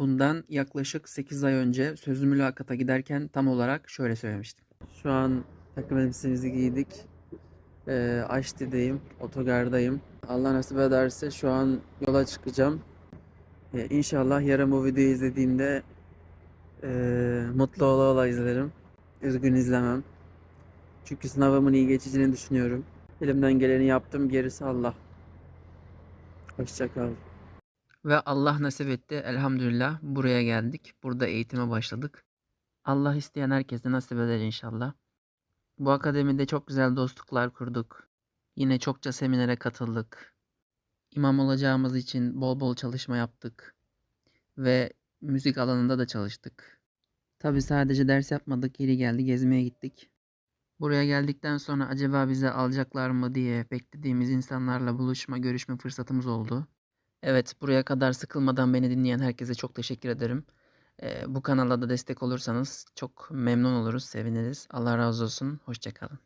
Bundan yaklaşık 8 ay önce sözlü mülakata giderken tam olarak şöyle söylemiştim. Şu an takım elbisemizi giydik. Ee, Aşti'deyim, otogardayım. Allah nasip ederse şu an yola çıkacağım. Ee, inşallah yarın bu videoyu izlediğimde ee, mutlu ola ola izlerim. Üzgün izlemem. Çünkü sınavımın iyi geçeceğini düşünüyorum. Elimden geleni yaptım, gerisi Allah. Hoşçakal. Ve Allah nasip etti. Elhamdülillah buraya geldik. Burada eğitime başladık. Allah isteyen herkese nasip eder inşallah. Bu akademide çok güzel dostluklar kurduk. Yine çokça seminere katıldık. İmam olacağımız için bol bol çalışma yaptık. Ve müzik alanında da çalıştık. Tabi sadece ders yapmadık, yeri geldi gezmeye gittik. Buraya geldikten sonra acaba bize alacaklar mı diye beklediğimiz insanlarla buluşma, görüşme fırsatımız oldu. Evet, buraya kadar sıkılmadan beni dinleyen herkese çok teşekkür ederim. Ee, bu kanala da destek olursanız çok memnun oluruz, seviniriz. Allah razı olsun, hoşçakalın.